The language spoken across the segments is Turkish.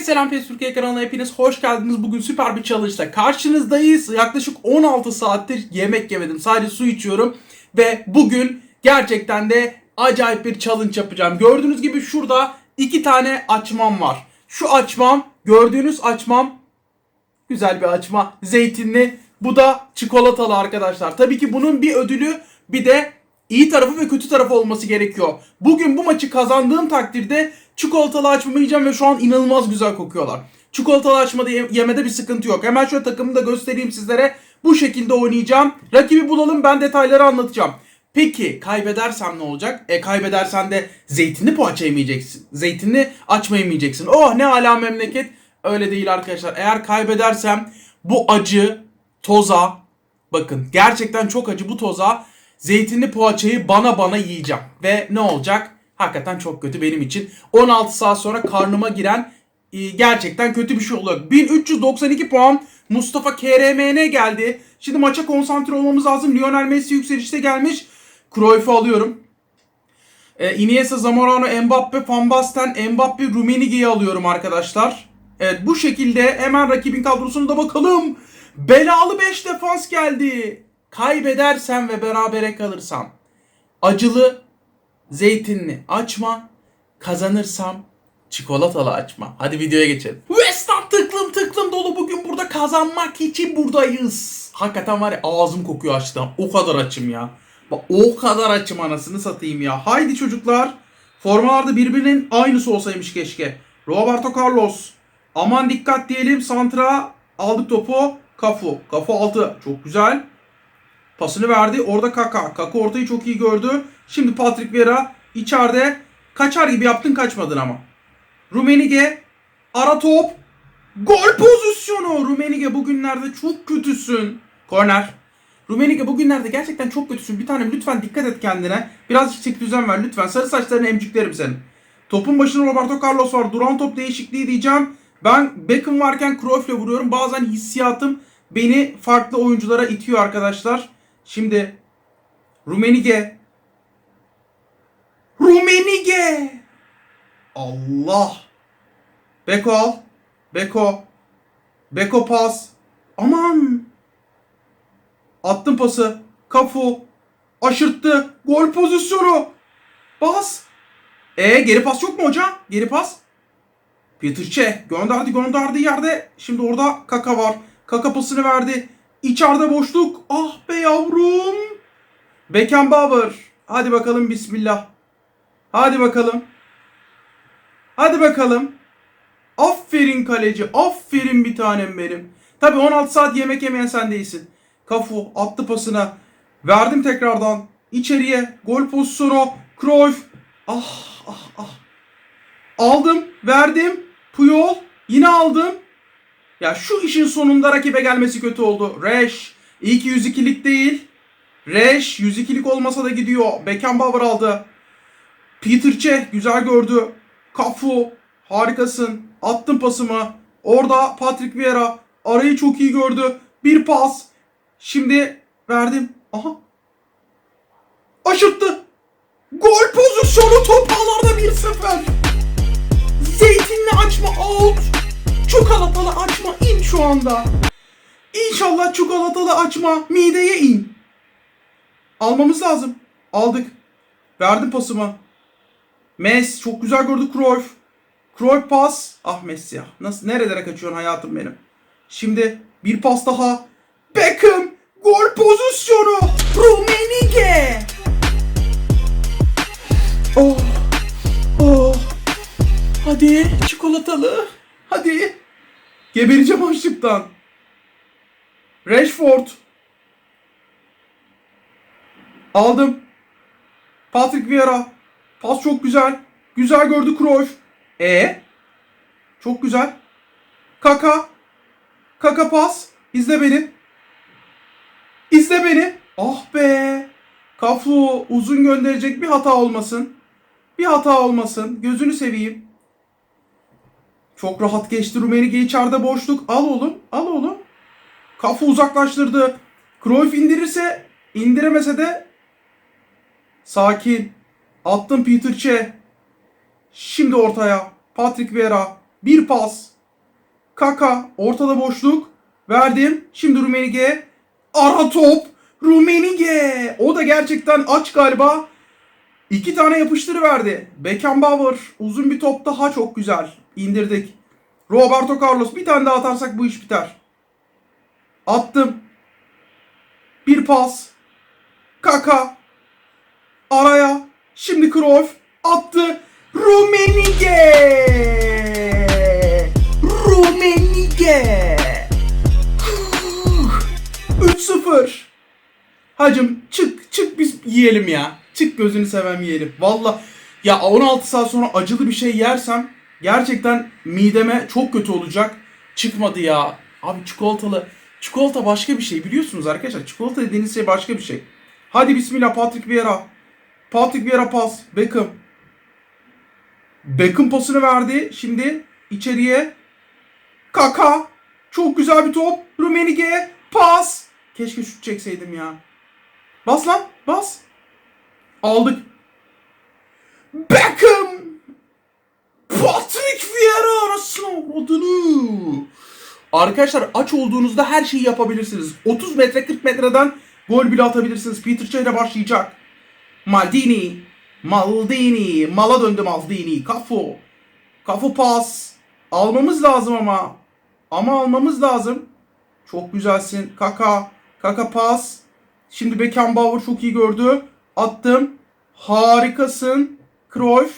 Herkese selam PES Türkiye kanalına hepiniz hoş geldiniz. Bugün süper bir challenge'da karşınızdayız. Yaklaşık 16 saattir yemek yemedim. Sadece su içiyorum. Ve bugün gerçekten de acayip bir challenge yapacağım. Gördüğünüz gibi şurada iki tane açmam var. Şu açmam, gördüğünüz açmam güzel bir açma. Zeytinli. Bu da çikolatalı arkadaşlar. Tabii ki bunun bir ödülü bir de iyi tarafı ve kötü tarafı olması gerekiyor. Bugün bu maçı kazandığım takdirde çikolatalı açmamı yiyeceğim ve şu an inanılmaz güzel kokuyorlar. Çikolatalı açmada ye- yemede bir sıkıntı yok. Hemen şöyle takımı da göstereyim sizlere. Bu şekilde oynayacağım. Rakibi bulalım ben detayları anlatacağım. Peki kaybedersem ne olacak? E kaybedersen de zeytinli poğaça yemeyeceksin. Zeytinli açma yemeyeceksin. Oh ne ala memleket. Öyle değil arkadaşlar. Eğer kaybedersem bu acı toza bakın gerçekten çok acı bu toza zeytinli poğaçayı bana bana yiyeceğim. Ve ne olacak? Hakikaten çok kötü benim için. 16 saat sonra karnıma giren e, gerçekten kötü bir şey oluyor. 1392 puan Mustafa KRMN geldi. Şimdi maça konsantre olmamız lazım. Lionel Messi yükselişte gelmiş. Cruyff'u alıyorum. E, Iniesta, Zamorano, Mbappe, Van Basten, Mbappe, Rummenigge'yi alıyorum arkadaşlar. Evet bu şekilde hemen rakibin kadrosuna da bakalım. Belalı 5 defans geldi. Kaybedersem ve berabere kalırsam acılı zeytinli açma. Kazanırsam çikolatalı açma. Hadi videoya geçelim. West Ham tıklım tıklım dolu bugün burada kazanmak için buradayız. Hakikaten var ya ağzım kokuyor açlıktan. O kadar açım ya. Bak o kadar açım anasını satayım ya. Haydi çocuklar. Formalarda birbirinin aynısı olsaymış keşke. Roberto Carlos. Aman dikkat diyelim. Santra aldık topu. Kafu. Kafu altı. Çok güzel. Pasını verdi. Orada Kaka. Kaka ortayı çok iyi gördü. Şimdi Patrick Vieira içeride. Kaçar gibi yaptın kaçmadın ama. Rumenige. Ara top. Gol pozisyonu. Rumenige bugünlerde çok kötüsün. Korner. Rumenige bugünlerde gerçekten çok kötüsün. Bir tanem lütfen dikkat et kendine. Birazcık çek düzen ver lütfen. Sarı saçlarını emciklerim senin. Topun başında Roberto Carlos var. Duran top değişikliği diyeceğim. Ben Beckham varken Cruyff'le vuruyorum. Bazen hissiyatım beni farklı oyunculara itiyor arkadaşlar. Şimdi Rumenige. Rumenige. Allah. Beko al. Beko. Beko pas. Aman. Attım pası. Kafu. Aşırttı. Gol pozisyonu. Bas. E geri pas yok mu hocam? Geri pas. Peter Çeh gönderdi gönderdi yerde. Şimdi orada Kaka var. Kaka pasını verdi. İçeride boşluk. Ah be yavrum. Beckenbauer. Hadi bakalım bismillah. Hadi bakalım. Hadi bakalım. Aferin kaleci. Aferin bir tanem benim. Tabi 16 saat yemek yemeyen sen değilsin. Kafu attı pasına. Verdim tekrardan. İçeriye. Gol pozisyonu. Cruyff. Ah ah ah. Aldım. Verdim. Puyol. Yine aldım. Ya şu işin sonunda rakibe gelmesi kötü oldu. Reş. İyi ki 102'lik değil. Reş 102'lik olmasa da gidiyor. Beckenbauer aldı. Peter Çeh güzel gördü. Kafu harikasın. Attım pasımı. Orada Patrick Vieira arayı çok iyi gördü. Bir pas. Şimdi verdim. Aha. Aşırttı. Gol pozisyonu top ağlarda 1-0. Zeytinli açma out. Çikolatalı açma in şu anda. İnşallah çikolatalı açma mideye in. Almamız lazım. Aldık. Verdim pasımı. Messi çok güzel gördü Cruyff. Cruyff pas. Ah Messi. Nasıl nerelere kaçıyorsun hayatım benim. Şimdi bir pas daha. Beckham gol pozisyonu. Rummenigge. Oh. Oh. Hadi çikolatalı. Hadi. Gebereceğim açlıktan. Rashford. Aldım. Patrick Vieira. Pas çok güzel. Güzel gördü Cruyff. E Çok güzel. Kaka. Kaka pas. İzle beni. İzle beni. Ah be. Kafu uzun gönderecek bir hata olmasın. Bir hata olmasın. Gözünü seveyim. Çok rahat geçti Rumenige içeride boşluk. Al oğlum. Al oğlum. Kafu uzaklaştırdı. Cruyff indirirse indiremese de sakin. Attım Peter Çe. Şimdi ortaya. Patrick Vieira. Bir pas. Kaka. Ortada boşluk. Verdim. Şimdi Rumenige. Ara top. Rumenige. O da gerçekten aç galiba. İki tane yapıştırıverdi. Beckenbauer uzun bir top daha çok güzel. İndirdik. Roberto Carlos bir tane daha atarsak bu iş biter. Attım. Bir pas. Kaka. Araya. Şimdi Cruyff attı. Rumenige. Rumenige. 3-0. Hacım çık çık biz yiyelim ya. Çık gözünü sevem yiyelim. Valla ya 16 saat sonra acılı bir şey yersem gerçekten mideme çok kötü olacak. Çıkmadı ya. Abi çikolatalı. Çikolata başka bir şey biliyorsunuz arkadaşlar. Çikolata dediğiniz şey başka bir şey. Hadi bismillah Patrick Vieira. Patrick Vieira pas. Beckham. Beckham pasını verdi. Şimdi içeriye. Kaka. Çok güzel bir top. Rumenige. Pas. Keşke şut çekseydim ya. Bas lan. Bas. Aldık. Beckham. Vieira arasına adını. Arkadaşlar aç olduğunuzda her şeyi yapabilirsiniz. 30 metre 40 metreden gol bile atabilirsiniz. Peter ile başlayacak. Maldini. Maldini. Mala döndü Maldini. Kafu. Kafu pas. Almamız lazım ama. Ama almamız lazım. Çok güzelsin. Kaka. Kaka pas. Şimdi Beckenbauer çok iyi gördü. Attım. Harikasın. Cruyff.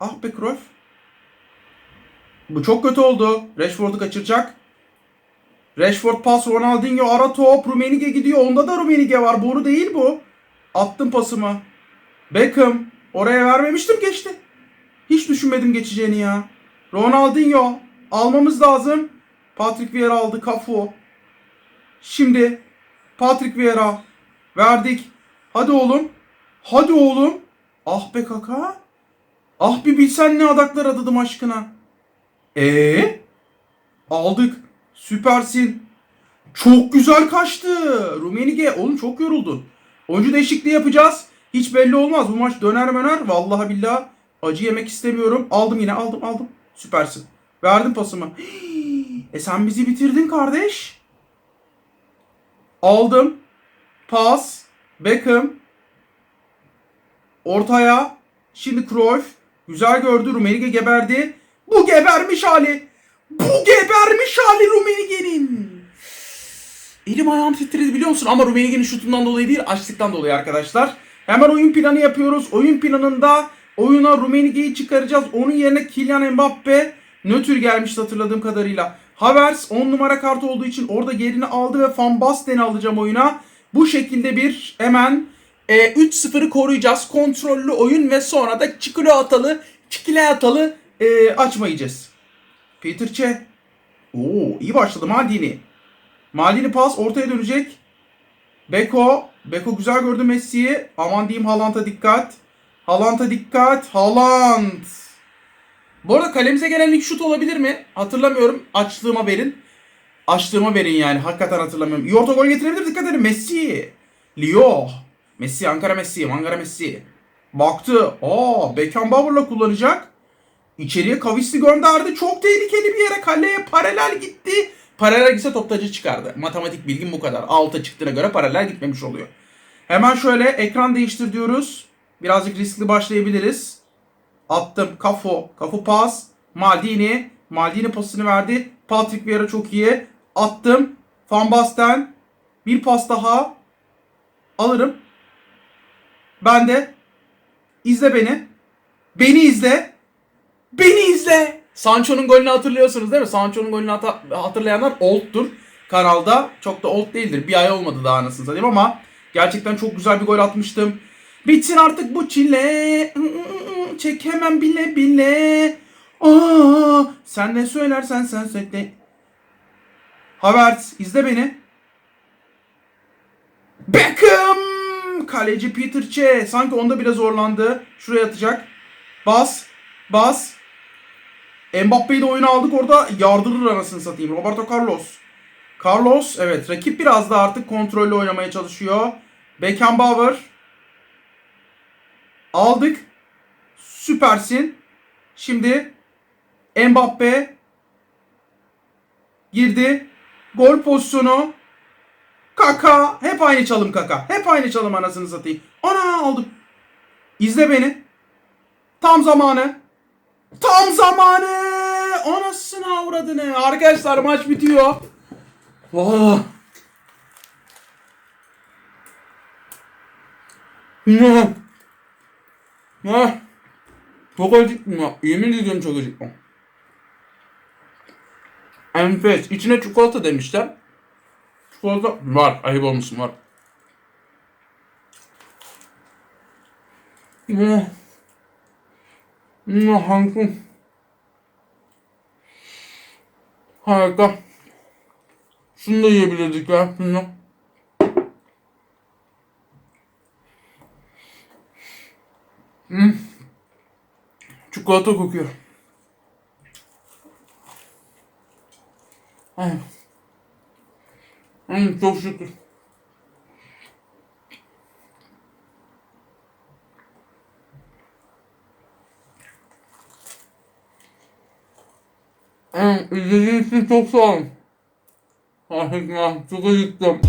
Ah be Cruyff. Bu çok kötü oldu. Rashford'u kaçıracak. Rashford pas Ronaldinho ara top. Rumenige gidiyor. Onda da Rumenige var. Boru değil bu. Attım pasımı. Beckham. Oraya vermemiştim geçti. Hiç düşünmedim geçeceğini ya. Ronaldinho. Almamız lazım. Patrick Vieira aldı. Cafu. Şimdi Patrick Vieira. Verdik. Hadi oğlum. Hadi oğlum. Ah be kaka. Ah bir bilsen ne adaklar adadım aşkına. Ee? Aldık. Süpersin. Çok güzel kaçtı. Rumenige oğlum çok yoruldun. Oyuncu değişikliği yapacağız. Hiç belli olmaz. Bu maç döner möner. Vallahi billahi acı yemek istemiyorum. Aldım yine aldım aldım. Süpersin. Verdim pasımı. E sen bizi bitirdin kardeş. Aldım. Pas. Beckham. Ortaya. Şimdi Cruyff. Güzel gördü. Rumenige geberdi. Bu gebermiş hali. Bu gebermiş hali Rumenige'nin. Elim ayağım titredi biliyor musun? Ama Rumenige'nin şutundan dolayı değil, açlıktan dolayı arkadaşlar. Hemen oyun planı yapıyoruz. Oyun planında oyuna Rumenige'yi çıkaracağız. Onun yerine Kylian Mbappe nötr gelmişti hatırladığım kadarıyla. Havertz 10 numara kartı olduğu için orada yerini aldı ve Van Basten'i alacağım oyuna. Bu şekilde bir hemen e, 3-0'ı koruyacağız. Kontrollü oyun ve sonra da çikolatalı, çikolatalı e, açmayacağız. Peter Cech. Oo iyi başladı Maldini. Maldini pas ortaya dönecek. Beko. Beko güzel gördü Messi'yi. Aman diyeyim Haaland'a dikkat. Haaland'a dikkat. Haaland. Bu arada kalemize gelen ilk şut olabilir mi? Hatırlamıyorum. Açtığıma verin. Açtığıma verin yani. Hakikaten hatırlamıyorum. İyi orta gol getirebilir. Dikkat edin. Messi. Leo. Messi. Ankara Messi. Ankara Messi. Baktı. Aa Beckenbauer'la kullanacak. İçeriye Kavisli gönderdi. Çok tehlikeli bir yere. Kaleye paralel gitti. Paralel gitse toptacı çıkardı. Matematik bilgim bu kadar. Alta çıktığına göre paralel gitmemiş oluyor. Hemen şöyle ekran değiştir diyoruz. Birazcık riskli başlayabiliriz. Attım. Kafu. Kafu pas. Maldini. Maldini pasını verdi. Patrick Vieira çok iyi. Attım. Van Basten. Bir pas daha. Alırım. Ben de. İzle beni. Beni izle. Beni izle. Sancho'nun golünü hatırlıyorsunuz değil mi? Sancho'nun golünü hata- hatırlayanlar old'tur kanalda. Çok da old değildir. Bir ay olmadı daha anasını satayım ama gerçekten çok güzel bir gol atmıştım. Bitsin artık bu çile. Çekemem bile bile. Aa, sen ne söylersen sen söyle. Havertz izle beni. Beckham! Kaleci Peter Cech. Sanki onda bile zorlandı. Şuraya atacak. Bas. Bas. Mbappe'yi de oyuna aldık orada yardırır anasını satayım. Roberto Carlos. Carlos evet rakip biraz da artık kontrollü oynamaya çalışıyor. Beckenbauer. Aldık. Süpersin. Şimdi Mbappe girdi. Gol pozisyonu. Kaka. Hep aynı çalım kaka. Hep aynı çalım anasını satayım. Ana aldım. İzle beni. Tam zamanı. Tam zamanı. Anasını avradını. Arkadaşlar maç bitiyor. Vah. Ne? Ne? Çok acıktım ya. Yemin ediyorum çok acıktım. Enfes. İçine çikolata demişler. Çikolata var. Ayıp olmuşsun var. Ne? Hangi? Harika. Şunu da yiyebilirdik ya. Şunu. Hmm. Çikolata kokuyor. Ay. Ay, çok şükür. Ay, izlediğiniz için çok sağ olun. Ay, çok acıktım.